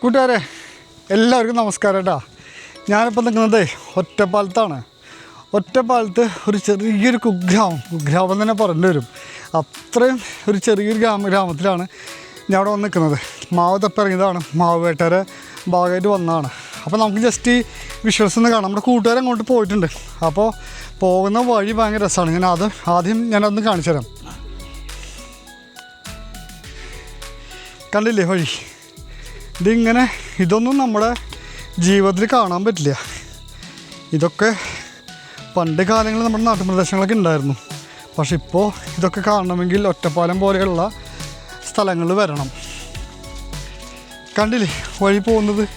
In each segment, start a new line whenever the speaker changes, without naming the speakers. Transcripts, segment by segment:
കൂട്ടുകാരെ എല്ലാവർക്കും നമസ്കാരം കേട്ടോ ഞാനിപ്പോൾ നിൽക്കുന്നത് ഒറ്റപ്പാലത്താണ്. ഒറ്റപ്പാലത്ത് ഒരു ചെറിയൊരു കുഗ്രാമം കുഗ്രാമം തന്നെ പറഞ്ഞു വരും. അത്രയും ഒരു ചെറിയൊരു ഗ്രാമ ഗ്രാമത്തിലാണ് ഞാൻ അവിടെ വന്ന് നിൽക്കുന്നത്. മാവ് തപ്പിറങ്ങിയതാണ് മാവ് വേട്ടയുടെ ഭാഗമായിട്ട് വന്നതാണ്. അപ്പോൾ നമുക്ക് ജസ്റ്റ് ഈ വിഷ്വൽസ് ഒന്ന് കാണാം. നമ്മുടെ കൂട്ടുകാർ അങ്ങോട്ട് പോയിട്ടുണ്ട്. അപ്പോൾ പോകുന്ന വഴി ഭയങ്കര രസമാണ്. ഞാൻ അത് ആദ്യം ഞാനതൊന്ന് കാണിച്ചു തരാം കണ്ടില്ലേ വഴി? ഇതിങ്ങനെ ഇതൊന്നും നമ്മുടെ ജീവിതത്തിൽ കാണാൻ പറ്റില്ല. ഇതൊക്കെ പണ്ട് കാലങ്ങളിൽ നമ്മുടെ നാട്ടുപ്രദേശങ്ങളൊക്കെ ഉണ്ടായിരുന്നു. പക്ഷെ ഇപ്പോൾ ഇതൊക്കെ കാണണമെങ്കിൽ ഒറ്റപ്പാലം പോലെയുള്ള സ്ഥലങ്ങളിൽ വരണം. കണ്ടില്ലേ വഴി പോകുന്നത്?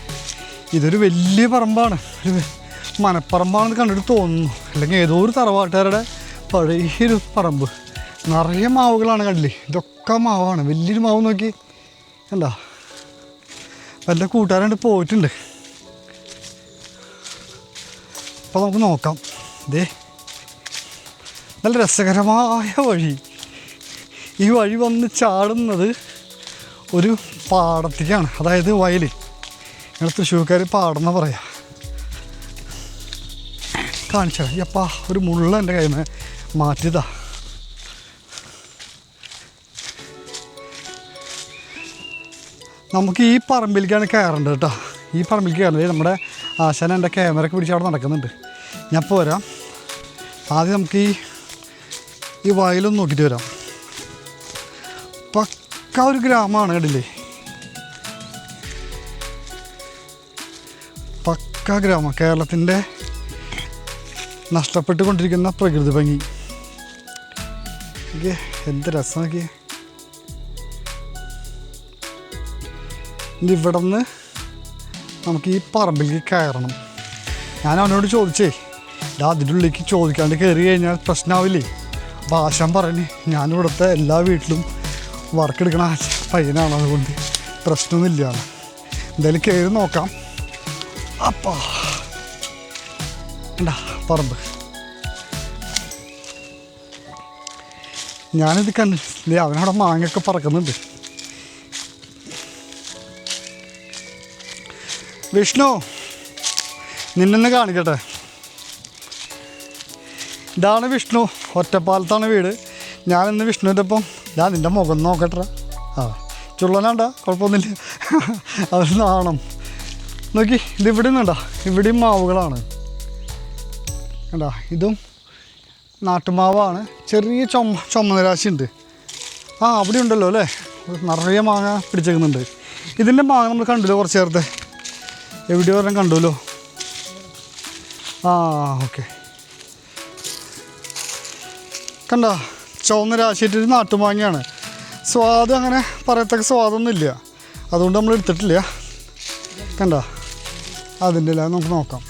ഇതൊരു വലിയ പറമ്പാണ്. ഒരു മനപ്പറമ്പാണെന്ന് കണ്ടിട്ട് തോന്നുന്നു. അല്ലെങ്കിൽ ഏതോ ഒരു തറവാട്ടുകാരുടെ പഴയൊരു പറമ്പ്. നിറയെ മാവുകളാണ് കണ്ടില്ലേ? ഇതൊക്കെ മാവാണ്. വലിയൊരു മാവ് നോക്കി. എന്താ വല്ല കൂട്ടുകാരുണ്ട് പോയിട്ടുണ്ട്. അപ്പോൾ നമുക്ക് നോക്കാം. ദേ നല്ല രസകരമായ വഴി. ഈ വഴി വന്ന് ചാടുന്നത് ഒരു പാടത്തേക്കാണ് അതായത് വയൽ ഞങ്ങൾ തൃശ്ശൂർക്കാർ പാടുന്ന പറയാ. കാണിച്ചാൽ അപ്പാ ഒരു മുള്ള എന്റെ കയ്യിൽ നിന്ന് നമുക്ക് ഈ പറമ്പിലേക്കാണ് കയറേണ്ടത് കേട്ടോ. ഈ പറമ്പിലേക്ക് കയറേണ്ടത് നമ്മുടെ ആശാൻ എന്റെ ക്യാമറയൊക്കെ പിടിച്ച് അവിടെ നടക്കുന്നുണ്ട്. ഞാൻ പോരാം ആദ്യം നമുക്ക് ഈ ഈ വയലൊന്ന് നോക്കിയിട്ട് വരാം. പക്ക ഒരു ഗ്രാമമാണ് കണ്ടില്ലേ? പക്ക ഗ്രാമം. കേരളത്തിന്റെ നഷ്ടപ്പെട്ടുകൊണ്ടിരിക്കുന്ന പ്രകൃതി ഭംഗി. എന്ത് രസം ഇവിടെ നിന്ന് നമുക്ക് ഈ പറമ്പിലേക്ക് കയറണം. ഞാൻ അവനോട് ചോദിച്ചേ ഇതാ അതിന്റെ ഉള്ളിലേക്ക് ചോദിക്കാണ്ട് കയറി കഴിഞ്ഞാൽ പ്രശ്നമാവില്ലേ അപ്പോൾ ആശാൻ പറഞ്ഞു ഞാനിവിടുത്തെ എല്ലാ വീട്ടിലും വർക്ക് എടുക്കണ പയ്യനാണ് അതുകൊണ്ട് പ്രശ്നമൊന്നുമില്ല. എന്തായാലും കയറി നോക്കാം. അപ്പാ. എന്താ പറമ്പ്. ഞാനിത് കണ്ടില്ലേ അവനവിടെ മാങ്ങയൊക്കെ പറക്കുന്നുണ്ട്. വിഷ്ണു നിന്നൊന്ന് കാണിക്കട്ടെ. ഇതാണ് വിഷ്ണു ഒറ്റപ്പാലത്താണ് വീട്. ഞാനിന്ന് വിഷ്ണുവിന്റെ ഒപ്പം ഞാൻ നിന്റെ മുഖം നോക്കട്ടെ. ആ ചുള്ളനാണ്ട കുഴപ്പമൊന്നുമില്ല. അത് നാണം. നോക്കി ഇത് ഇവിടെ നിന്നുണ്ടാ ഇവിടെയും മാവുകളാണ്. കണ്ടാ ഇതും നാട്ടുമാവാണ്. ചെറിയ ചുമ ചുമന്നരാശി ഉണ്ട് ആ അവിടെ ഉണ്ടല്ലോ അല്ലേ? നിറയെ മാങ്ങ പിടിച്ചേക്കുന്നുണ്ട്. ഇതിന്റെ മാങ്ങ നമ്മൾ കണ്ടില്ല കുറച്ച് നേരത്തെ? എവിടെ പറഞ്ഞാൽ കണ്ടുല്ലോ ആ ഓക്കെ. കണ്ട? ചുവന്ന രാശിയിട്ടൊരു നാട്ടുമാങ്ങയാണ് സ്വാദ് അങ്ങനെ പറയത്തക്ക സ്വാദൊന്നുമില്ല. അതുകൊണ്ട് നമ്മൾ എടുത്തിട്ടില്ല. കണ്ട? അതിന്റെ എല്ലാം നമുക്ക് നോക്കാം.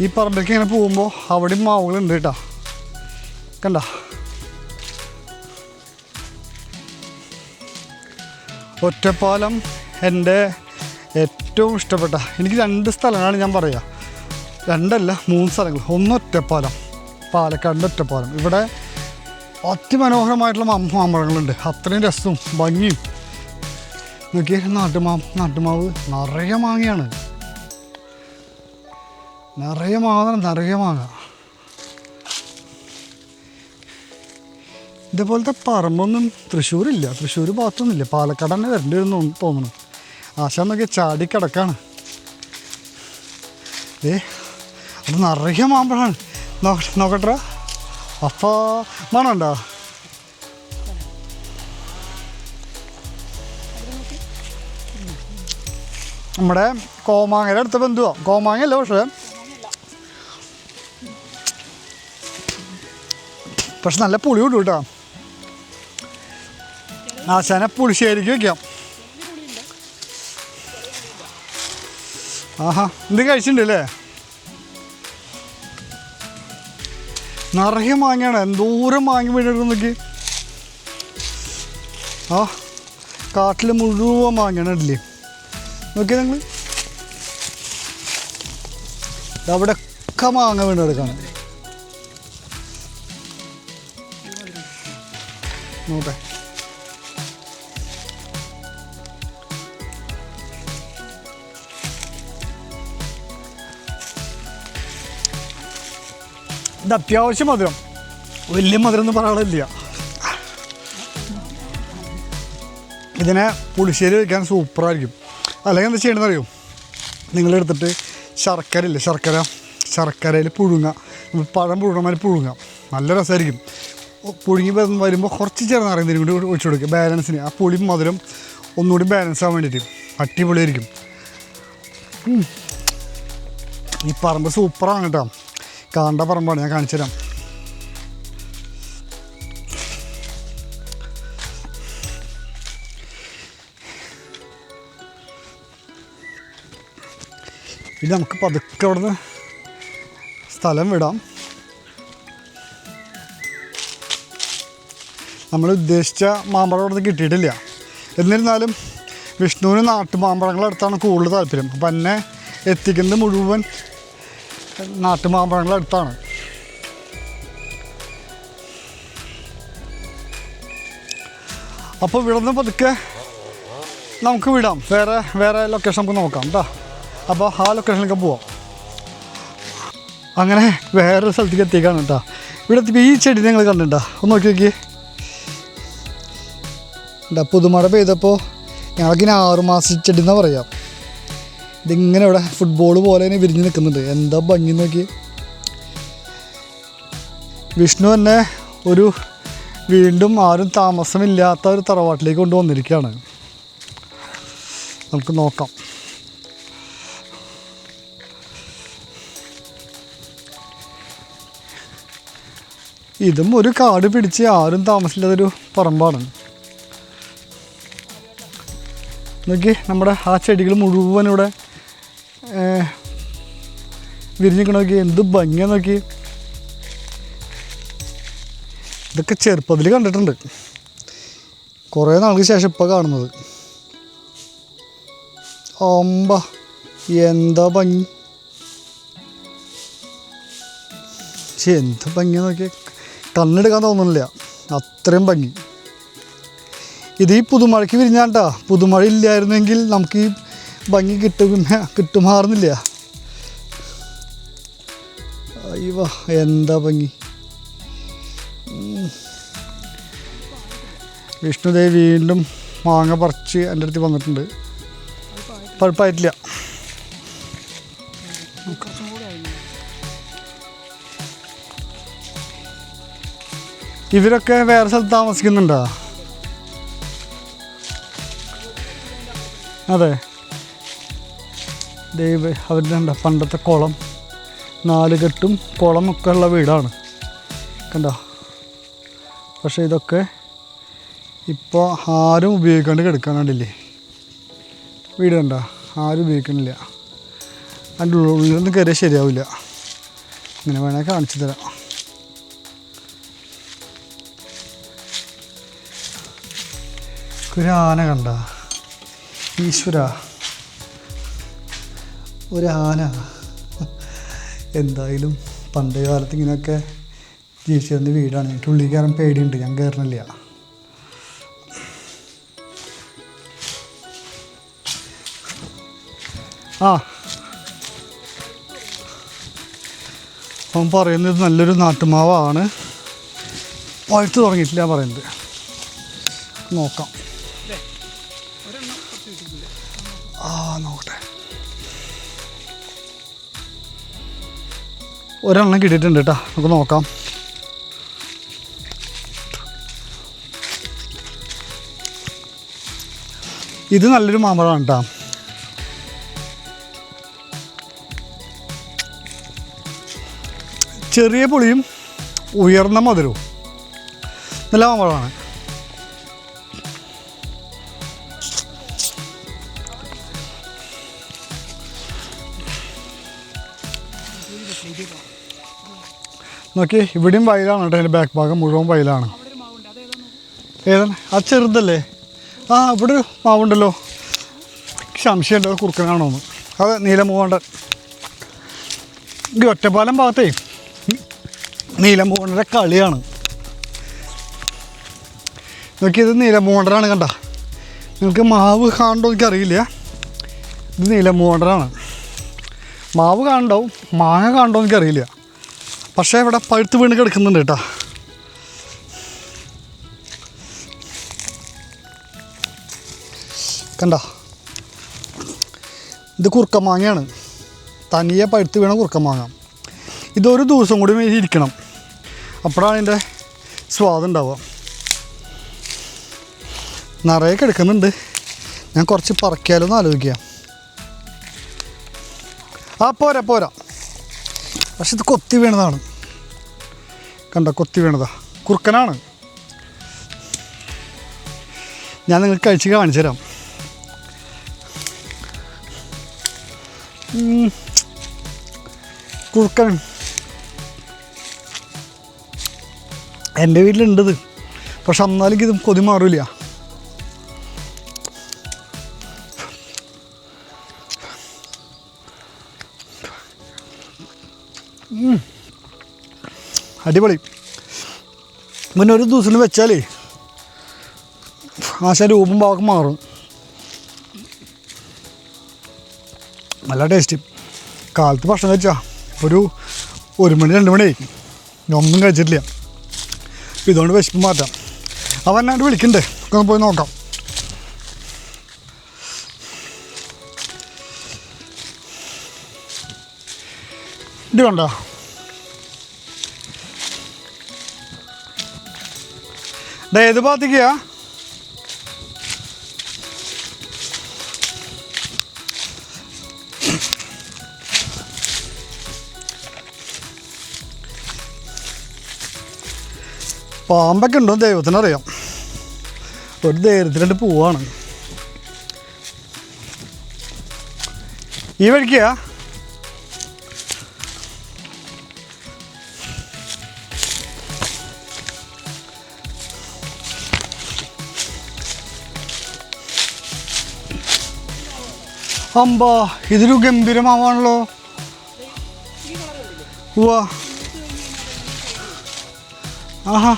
ഈ പറമ്പിലേക്ക് ഇങ്ങനെ പോകുമ്പോൾ അവിടെയും മാവുകളുണ്ട് കേട്ടോ. കണ്ട? ഒറ്റപ്പാലം എന്റെ ഏറ്റവും ഇഷ്ടപ്പെട്ട എനിക്ക് രണ്ട് സ്ഥലങ്ങളാണ് ഞാൻ പറയുക രണ്ടല്ല മൂന്ന് സ്ഥലങ്ങൾ. ഒന്ന് ഒറ്റപ്പാലം. പാലക്കാടിന്റെ ഒറ്റപ്പാലം. ഇവിടെ അതിമനോഹരമായിട്ടുള്ള മാമ്പഴങ്ങളുണ്ട് അത്രയും രസവും ഭംഗിയും. നോക്കിയാൽ നാട്ടുമാ നാട്ടുമാവ് നിറയെ മാങ്ങയാണ്. നിറയെ മാങ്ങ നിറയെ മാങ്ങ. ഇതേപോലത്തെ പറമ്പൊന്നും തൃശ്ശൂരില്ല. തൃശ്ശൂർ ഭാഗത്തൊന്നുമില്ല. പാലക്കാട് തന്നെ വരേണ്ടി വരും എന്ന് തോന്നുന്നു. ആശാൻ ചാടിക്കിടക്കാണ് ചാടി കിടക്കാണ്. ഏ അത് നിറയെ മാമ്പഴമാണ് നോക്കട്ടെ നോക്കട്ടെ. അപ്പോൾ മണമുണ്ടോ? നമ്മുടെ കോമാങ്ങയുടെ അടുത്ത ബന്ധുവാ. കോമാങ്ങയല്ല പക്ഷേ. പക്ഷെ നല്ല പുളി വിടും കേട്ടോ. ആശാനെ പുളിശ്ശേരിക്ക് വെക്കാം. ആഹാ ഇത് കഴിച്ചിട്ടുണ്ട് അല്ലേ നിറയെ മാങ്ങയാണ് എന്തോരം മാങ്ങി വീണിട്ട് നോക്കി ആ കാട്ടിൽ മുഴുവൻ മാങ്ങയാണ് ഇല്ലേ നോക്കി നിങ്ങൾ അവിടെ ഒക്കെ മാങ്ങ വീണെടുക്കാണ് കിടക്കാണ്. ഇത് അത്യാവശ്യം മധുരം. വലിയ മധുരം എന്ന് പറയാനില്ല. ഇതിനെ പുളിശ്ശേരി വയ്ക്കാൻ സൂപ്പറായിരിക്കും. അല്ലെങ്കിൽ എന്താ ചെയ്യണമെന്ന് അറിയും നിങ്ങളെടുത്തിട്ട് ശർക്കര ഇല്ലേ ശർക്കര. ശർക്കരയിൽ നമ്മൾ പഴം പുഴുങ്ങമാതിരി പുഴുങ്ങ. നല്ല രസമായിരിക്കും. പുഴുങ്ങി വരുമ്പോൾ കുറച്ച് ചേർന്ന് അറിയുന്നതിനും കൂടി ഒഴിച്ചു കൊടുക്കുക ബാലൻസിന്. ആ പുളി മധുരം ഒന്നുകൂടി ബാലൻസ് ആവാൻ വേണ്ടിയിട്ട്. അടിപൊളിയായിരിക്കും. ഈ പറമ്പ് സൂപ്പറാണ് കേട്ടോ. കാണ്ട പറമ്പാണ് ഞാൻ കാണിച്ചു തരാം. ഇത് നമുക്ക് പതുക്കെ അവിടുന്ന് സ്ഥലം വിടാം. നമ്മൾ ഉദ്ദേശിച്ച മാമ്പഴം അവിടുന്ന് കിട്ടിയിട്ടില്ല. എന്നിരുന്നാലും വിഷ്ണുവിന് നാട്ടുമാമ്പഴങ്ങളടുത്താണ് കൂടുതൽ താല്പര്യം. അപ്പം എന്നെ എത്തിക്കുന്നത് മുഴുവൻ നാട്ടുമാമ്പഴങ്ങളടുത്താണ്. അപ്പോൾ ഇവിടുന്ന് പതുക്കെ നമുക്ക് വിടാം. വേറെ വേറെ ലൊക്കേഷൻ നമുക്ക് നോക്കാം കേട്ടോ അപ്പോൾ ആ ലൊക്കേഷനിലേക്ക് പോവാം. അങ്ങനെ വേറൊരു സ്ഥലത്തേക്ക് എത്തിക്കാണ് കേട്ടോ ഇവിടെ എത്തിയപ്പോൾ ഈ ചെടി നിങ്ങൾ കണ്ടിട്ടുണ്ടോ? ഒന്ന് നോക്കി നോക്കി. എന്താ പുതുമഴ പെയ്തപ്പോൾ ഞങ്ങൾക്കിനി ആറുമാസ ചെടി എന്നാ പറയാം. ഇതിങ്ങനെ ഇവിടെ ഫുട്ബോൾ പോലെ തന്നെ വിരിഞ്ഞ് നിൽക്കുന്നുണ്ട്. എന്താ ഭംഗി നോക്കി വിഷ്ണു തന്നെ ഒരു വീണ്ടും ആരും താമസമില്ലാത്ത ഒരു തറവാട്ടിലേക്ക് കൊണ്ടുവന്നിരിക്കുകയാണ്. നമുക്ക് നോക്കാം. ഇതും ഒരു കാട് പിടിച്ച് ആരും താമസമില്ലാത്തൊരു പറമ്പാണ്. നോക്കി നമ്മുടെ ആ ചെടികൾ മുഴുവൻ ഇവിടെ വിരിഞ്ഞിക്കണ നോക്കി എന്ത് ഭംഗിയാ നോക്കി. ഇതൊക്കെ ചെറുപ്പത്തിൽ കണ്ടിട്ടുണ്ട്. കുറേ നാൾക്ക് ശേഷം ഇപ്പോൾ കാണുന്നത്. ഒമ്പ എന്താ ഭംഗി? പക്ഷെ എന്ത് ഭംഗിയാ നോക്കി. കണ്ണെടുക്കാൻ തോന്നുന്നില്ല. അത്രയും ഭംഗി. ഇത് ഈ പുതുമഴയ്ക്ക് വിരിഞ്ഞാട്ടാ പുതുമഴ ഇല്ലായിരുന്നെങ്കിൽ നമുക്ക് ഈ ഭംഗി കിട്ടും കിട്ടുമാറുന്നില്ല. എന്താ ഭംഗി. വിഷ്ണുദേവ് വീണ്ടും മാങ്ങ പറിച്ച് എന്റെ അടുത്ത് വന്നിട്ടുണ്ട്. പഴുപ്പായിട്ടില്ല. ഇവരൊക്കെ വേറെ സ്ഥലത്ത് താമസിക്കുന്നുണ്ടോ? അതെ. ദൈവ അവരുടെ പണ്ടത്തെ കുളം? നാലുകെട്ടും കുളമൊക്കെ ഉള്ള വീടാണ്. കണ്ട? പക്ഷേ ഇതൊക്കെ ഇപ്പോൾ ആരും ഉപയോഗിക്കാണ്ട് കിടക്കാനാണ്ടില്ലേ വീട് കണ്ട? ആരും ഉപയോഗിക്കണില്ല അതിന്റെ ഉള്ളിലൊന്നും കയറിയാൽ ശരിയാവില്ല. ഇങ്ങനെ വേണേൽ കാണിച്ചു തരാം. ഒരു ആന കണ്ട? ഈശ്വര. ഒരു ആന എന്തായാലും പണ്ട് കാലത്ത് ഇങ്ങനെയൊക്കെ ജീവിച്ചിരുന്ന വീടാണ്. എനിക്ക് ഉള്ളിൽ കയറാൻ പേടിയുണ്ട്. ഞാൻ കയറണില്ല. ആ. അവൻ പറയുന്നത് നല്ലൊരു നാട്ടുമാവാണ്. പഴുത്ത് തുടങ്ങിയിട്ടില്ല പറയുന്നത്. നോക്കാം. ഒരെണ്ണം കിട്ടിയിട്ടുണ്ട് കേട്ടോ. നമുക്ക് നോക്കാം. ഇത് നല്ലൊരു മാമ്പഴമാണ് കേട്ടോ. ചെറിയ പുളിയും ഉയർന്ന മധുരവും. നല്ല മാമ്പഴമാണ്. നോക്കി ഇവിടെയും വയലാണ് കേട്ടോ അതിന്റെ ബാക്ക് ഭാഗം മുഴുവൻ വയലാണ്. ഏതാണ്? ആ ചെറുതല്ലേ? ആ ഇവിടെ ഒരു മാവുണ്ടല്ലോ. സംശയമുണ്ട് കുറുക്കനാണോ എന്ന്. അതെ നീലമൂവണ്ടൻ ഈ ഒറ്റപ്പാലം ഭാഗത്തേ. നീലമൂവണ്ടന്റെ കളിയാണ്. നോക്കി ഇത് നീലമൂവണ്ടനാണ് കണ്ട. നിങ്ങൾക്ക് മാവ് കാണണ്ടോ എനിക്കറിയില്ല. ഇത് നീലമൂവണ്ടനാണ്. മാവ് കാണണ്ടാവും മാങ്ങ കാണണ്ടോ എനിക്കറിയില്ല. പക്ഷേ ഇവിടെ പഴുത്ത് വീണ് കിടക്കുന്നുണ്ട് കേട്ടോ. കണ്ട? ഇത് കുറുക്കമാങ്ങയാണ് തനിയെ പഴുത്ത് വീണ കുറുക്കമാങ്ങ ഇതൊരു ദിവസം കൂടി ഇരിക്കണം. അപ്പോഴാണ് ഇതിന്റെ സ്വാദ് ഉണ്ടാവുക. നിറയെ കിടക്കുന്നുണ്ട്. ഞാൻ കുറച്ച് പറക്കിയാലോ എന്ന് ആലോചിക്കുക. ആ പോരാ പോരാ. പക്ഷെ ഇത് കൊത്തി വീണതാണ്. കണ്ട കൊത്തി വീണതാ. കുറുക്കനാണ്. ഞാൻ നിങ്ങൾക്ക് കഴിച്ച് കാണിച്ചു തരാം. കുറുക്കൻ. എന്റെ വീട്ടിലുണ്ടത് പക്ഷെ എന്നാലും ഇതും കൊതി മാറില്ല അടിപൊളി. പിന്നെ ഒരു ദിവസം വെച്ചാലേ ആശ രൂപം ഭാഗം മാറും. നല്ല ടേസ്റ്റ് കാലത്ത് ഭക്ഷണം കഴിച്ചാൽ ഒരു ഒരു മണി രണ്ട് മണി ഒന്നും കഴിച്ചിട്ടില്ല. ഇതുകൊണ്ട് വിശപ്പ് മാറ്റാം. അവൻ എന്നാണ്ട് വിളിക്കണ്ടേ. പോയി നോക്കാം. ഇത് കണ്ടോ ഡേ ഏത് ഭാഗത്തേക്കാ പാമ്പൊക്കെ ഉണ്ടോ ദൈവത്തിനറിയാം. ഒരു ധൈര്യത്തിലുണ്ട് പോവാണ്. ഈ വഴിക്കാ അമ്പാ ഇതൊരു ഗംഭീരമാവാണല്ലോ. ആഹാ.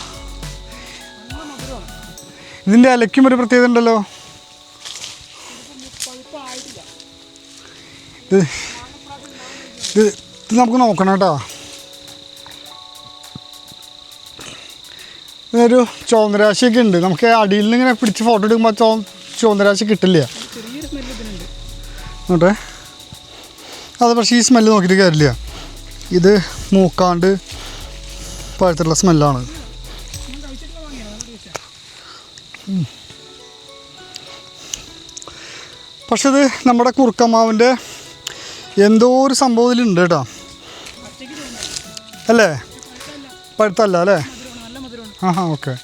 ഇതിന്റെ ഇലയ്ക്കും ഒരു പ്രത്യേകത ഉണ്ടല്ലോ. ഇത് നമുക്ക് നോക്കണം കേട്ടോ. ഇതൊരു ചുവന്നരാശിയൊക്കെ ഉണ്ട്. നമുക്ക് അടിയിൽ നിന്ന് ഇങ്ങനെ പിടിച്ച് ഫോട്ടോ എടുക്കുമ്പോൾ ചുവന്നരാശി കിട്ടില്ല. നോട്ടെ? അത് പക്ഷേ ഈ സ്മെല്ല് നോക്കിയിട്ട് കാര്യമില്ല. ഇത് മൂക്കാണ്ട് പഴുത്തുള്ള സ്മെല്ലാണ് പക്ഷെ ഇത് നമ്മുടെ കുറുക്കമാവിന്റെ എന്തോ ഒരു സംഭവം ഇതിലുണ്ട് കേട്ടോ. അല്ലേ?
പഴുത്തല്ല
അല്ലേ? ആ ഹാ ഓക്കെ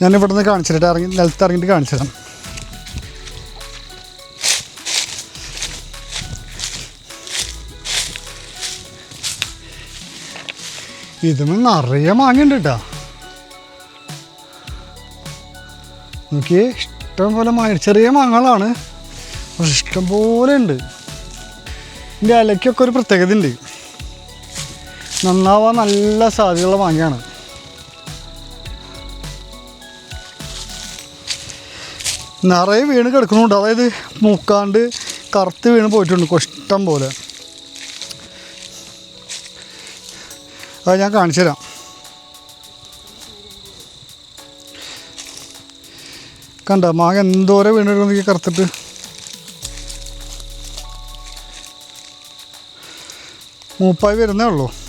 ഞാൻ ഇവിടെ നിന്ന് കാണിച്ചിട്ട് ഇറങ്ങി നിലത്ത് ഇറങ്ങിയിട്ട് കാണിച്ചിടാം ഇതും നിറയെ മാങ്ങയുണ്ട് കേട്ടോ. നോക്കിയേ ഇഷ്ടം പോലെ മാങ്ങ ചെറിയ മാങ്ങകളാണ്. പക്ഷെ ഇഷ്ടം പോലെ ഉണ്ട്. ഇതിന്റെ ഇലയ്ക്കൊക്കെ ഒരു പ്രത്യേകത ഉണ്ട് നന്നാവാൻ നല്ല സാധ്യതയുള്ള മാങ്ങയാണ്. നിറയെ വീണ് കിടക്കുന്നുണ്ട്. അതായത് മുക്കാണ്ട് കറുത്ത് വീണ് പോയിട്ടുണ്ട്. കൊഷ്ടം പോലെ. അത് ഞാൻ കാണിച്ചു തരാം. കണ്ട മാങ്ങ എന്തോരം വീണിട്ടുണ്ടെങ്കിൽ കറുത്തിട്ട്. മൂപ്പായി വരുന്നേ ഉള്ളൂ.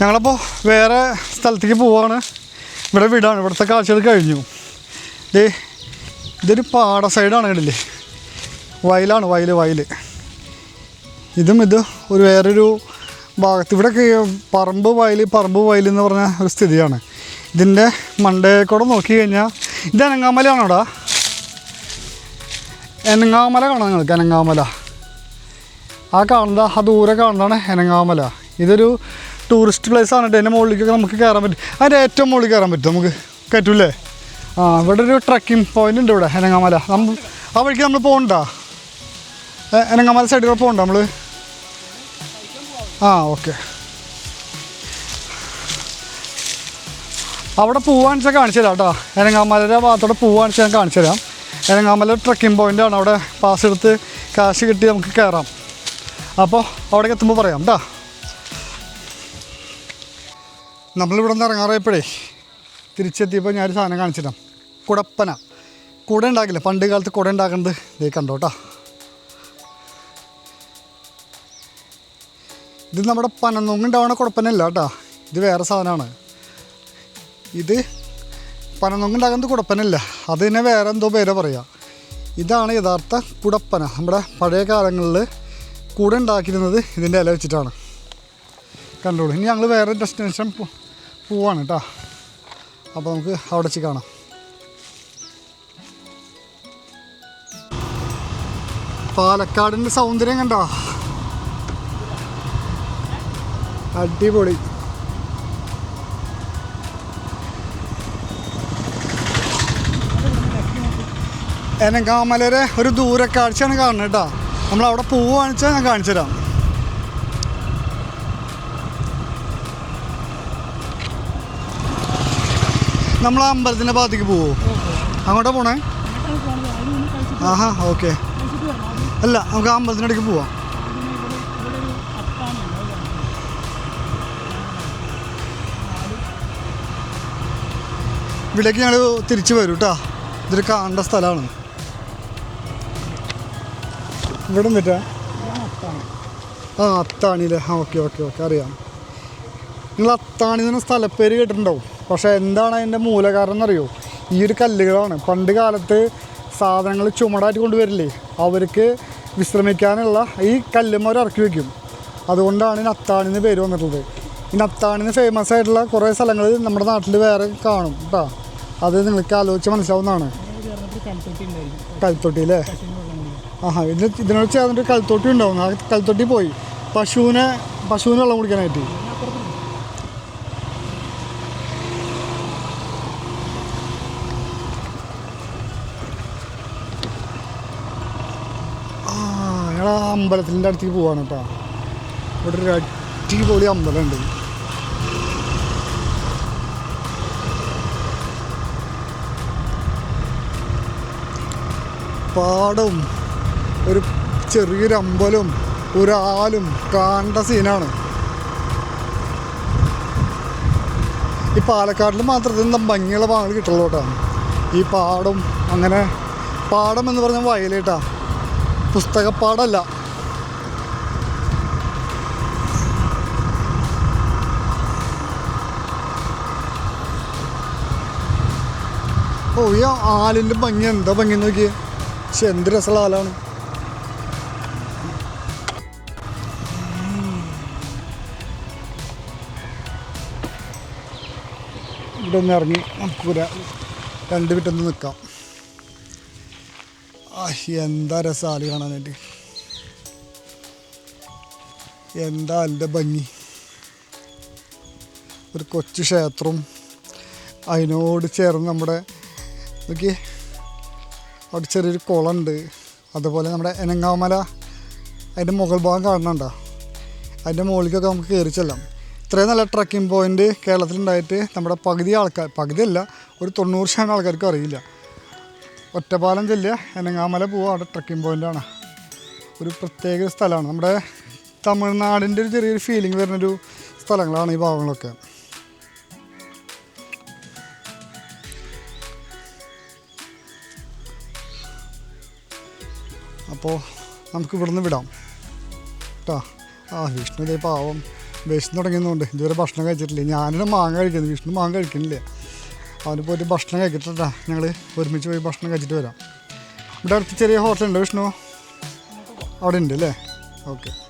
ഞങ്ങളപ്പോൾ വേറെ സ്ഥലത്തേക്ക് പോവാണ്. ഇവിടെ വീടാണ്. ഇവിടുത്തെ കാഴ്ചകൾ കഴിഞ്ഞു. ദേ ഇതൊരു പാട സൈഡാണ് കണ്ടില്ലേ? വയലാണ് വയൽ വയൽ ഇതും ഇത് ഒരു വേറൊരു ഭാഗത്ത്. ഇവിടെ പറമ്പ് വയൽ പറമ്പ് വയൽ എന്ന് പറഞ്ഞ ഒരു സ്ഥിതിയാണ്. ഇതിന്റെ മണ്ടേക്കൂടെ നോക്കി കഴിഞ്ഞാൽ ഇത് അനങ്ങാമലയാണോടാ? എനങ്ങാമല കാണാം നിങ്ങൾക്ക് എനങ്ങാമല. ആ കാണുന്ന ആ ദൂരെ കാണുന്നതാണ് എനങ്ങാമല. ഇതൊരു ടൂറിസ്റ്റ് പ്ലേസ് ആണ് എന്റെ മുകളിലേക്കൊക്കെ നമുക്ക് കയറാൻ പറ്റും. അതിന്റെ ഏറ്റവും മുകളിൽ കയറാൻ പറ്റും നമുക്ക്. കയറ്റൂലേ ആ ഇവിടെ ഒരു ട്രക്കിംഗ് പോയിന്റ് ഉണ്ട് ഇവിടെ എനങ്ങാമല. നമ്മൾ ആ വഴിക്ക് നമ്മൾ പോകണ്ട? എനങ്ങാമല സൈഡിൽ പോകണ്ട നമ്മൾ ആ ഓക്കെ അവിടെ പൂവാണിച്ചാൽ കാണിച്ചു തരാം കേട്ടോ. എനങ്ങാമലയുടെ ഭാഗത്തോടെ പൂവാണിച്ച് ഞാൻ കാണിച്ചു തരാം. എനങ്ങാമല ട്രക്കിംഗ് പോയിന്റ് ആണ്. അവിടെ പാസ് എടുത്ത് കാശ് കിട്ടി നമുക്ക് കയറാം അപ്പോൾ അവിടേക്ക് എത്തുമ്പോൾ പറയാം കേട്ടോ നമ്മളിവിടെ നിന്ന് ഇറങ്ങാറായപ്പോഴേ തിരിച്ചെത്തിയപ്പോൾ ഞാനൊരു സാധനം കാണിച്ചിട്ടാം കുടപ്പന. കുട ഉണ്ടാക്കില്ല? പണ്ട് കാലത്ത് കുട ഉണ്ടാക്കുന്നത്. ഇതേ കണ്ടോട്ടാ ഇത് നമ്മുടെ പനനൊങ്ങുണ്ടാവണ കുടപ്പനല്ല കേട്ടോ ഇത് വേറെ സാധനമാണ്. ഇത് പനനൊങ്ങുണ്ടാകുന്നത് കുടപ്പനല്ല അത് തന്നെ വേറെ എന്തോ പേരെ പറയാം. ഇതാണ് യഥാർത്ഥ കുടപ്പന. നമ്മുടെ പഴയ കാലങ്ങളിൽ കൂടെ ഉണ്ടാക്കിയിരുന്നത് ഇതിന്റെ ഇല വെച്ചിട്ടാണ്. കണ്ടോളൂ. ഇനി ഞങ്ങൾ വേറെ ഡെസ്റ്റിനേഷൻ പോവാണ് കേട്ടോ അപ്പോൾ നമുക്ക് അവിടെ വെച്ച് കാണാം. പാലക്കാടിന്റെ സൗന്ദര്യം കണ്ടോ. അടിപൊളി. എനങ്കാമലരെ ഒരു ദൂരക്കാഴ്ചയാണ് കാണുന്നത് കേട്ടോ നമ്മൾ അവിടെ പൂവ് കാണിച്ചാൽ ഞാൻ കാണിച്ചു തരാം നമ്മൾ ആ അമ്പലത്തിന്റെ ഭാഗത്തേക്ക് പോവോ? അങ്ങോട്ടാ പോണേ? ആഹാ ഓക്കെ. അല്ല നമുക്ക് അടുക്ക് പോവാം. ഇവിടേക്ക് ഞങ്ങൾ തിരിച്ചു വരും കേട്ടോ ഇതൊരു കാണേണ്ട സ്ഥലമാണ് ഇവിടെ പറ്റാ ആ അത്താണിയിലെ ആ ഓക്കെ ഓക്കെ ഓക്കെ അറിയാം. നിങ്ങൾ അത്താണി എന്ന് സ്ഥലപ്പേര് കേട്ടിട്ടുണ്ടാവും? പക്ഷേ എന്താണ് അതിന്റെ മൂലകാരണം എന്നറിയോ? ഈ ഒരു കല്ലുകളാണ്. പണ്ട് കാലത്ത് സാധനങ്ങൾ ചുമടായിട്ട് കൊണ്ടുവരില്ലേ? അവർക്ക് വിശ്രമിക്കാനുള്ള ഈ കല്ലുമർ ഇറക്കി വയ്ക്കും അതുകൊണ്ടാണ് ഈ അത്താണിന്ന് പേര് വന്നിട്ടുള്ളത്. ഈ അത്താണിന്ന് ഫേമസ് ആയിട്ടുള്ള കുറേ സ്ഥലങ്ങൾ നമ്മുടെ നാട്ടിൽ വേറെ കാണും കേട്ടോ അത് നിങ്ങൾക്ക് ആലോചിച്ച് മനസ്സിലാവുന്നതാണ്. കൽത്തൊട്ടി അല്ലേ ആഹാ ഇതിന് ഇതിനോട് ചേർന്നിട്ട് കൽത്തൊട്ടി ഉണ്ടാവും. ആ കൽത്തൊട്ടി പോയി. പശുവിനെ പശുവിന് വെള്ളം കുടിക്കാനായിട്ട്. അമ്പലത്തിന്റെ അടുത്തേക്ക് പോവാണ് കേട്ടോ. ഇവിടെ ഒരു അടിപൊളി അമ്പലമുണ്ട്. പാടവും ഒരു ചെറിയൊരു അമ്പലവും ഒരാലും കാണേണ്ട സീനാണ്. ഈ പാലക്കാടിൽ മാത്രമേ എന്താ ഭംഗിയുള്ള ഭാഗങ്ങൾ കിട്ടുള്ളൂ കേട്ടോ. ഈ പാടം അങ്ങനെ പാടം എന്ന് പറഞ്ഞാൽ വയലേട്ടാ. പുസ്തകപ്പാടല്ല. ഓ ഈ ആലിന്റെ ഭംഗി എന്താ ഭംഗി നോക്കിയേ? പക്ഷെ എന്ത് രസമുള്ള ആലാണ്. ഇവിടെ ഒന്ന് ഇറങ്ങി നമുക്ക് ഒരു രണ്ട് മിനിറ്റ് നിൽക്കാം എന്താ രസം ആൽ കാണാനായിട്ട്. എന്താ അതിന്റെ ഭംഗി? ഒരു കൊച്ചു ക്ഷേത്രവും അതിനോട് ചേർന്ന് നമ്മുടെ നോക്കിയേ. അവിടെ ചെറിയൊരു കുളമുണ്ട്. അതുപോലെ നമ്മുടെ എനങ്ങാമല. അതിന്റെ മുകൾ ഭാഗം കാണുന്നുണ്ടോ? അതിന്റെ മുകളിലേക്കൊക്കെ നമുക്ക് കയറി ചെല്ലാം. ഇത്രയും നല്ല ട്രക്കിംഗ് പോയിന്റ് കേരളത്തിലുണ്ടായിട്ട് നമ്മുടെ പകുതി ആൾക്കാർ പകുതിയല്ല ഒരു തൊണ്ണൂറ് ശതമാനം ആൾക്കാർക്ക് അറിയില്ല. ഒറ്റപ്പാലം ജില്ല എനങ്ങാമല പോവുക അവിടെ ട്രക്കിംഗ് പോയിന്റാണ് ഒരു പ്രത്യേക സ്ഥലമാണ്. നമ്മുടെ തമിഴ്നാടിന്റെ ഒരു ചെറിയൊരു ഫീലിംഗ് വരുന്നൊരു സ്ഥലങ്ങളാണ് ഈ ഭാഗങ്ങളൊക്കെ. അപ്പോൾ നമുക്ക് ഇവിടുന്ന് വിടാം. കേട്ടോ ആ വിഷ്ണു ഇതേ പാവം. വിഷ്ണു തുടങ്ങിയതുകൊണ്ട് ഇതുവരെ ഭക്ഷണം കഴിച്ചിട്ടില്ല. ഞാനിവിടെ മാങ്ങ കഴിക്കുന്നത് വിഷ്ണു മാങ്ങ കഴിക്കുന്നില്ല. അവന് പോയിട്ട് ഭക്ഷണം കഴിക്കട്ടാ ഞങ്ങൾ ഒരുമിച്ച് പോയി ഭക്ഷണം കഴിച്ചിട്ട് വരാം. ഇവിടെ അടുത്ത് ചെറിയ ഹോട്ടലുണ്ട് വിഷ്ണു. അവിടെ ഉണ്ട് അല്ലേ? ഓക്കെ.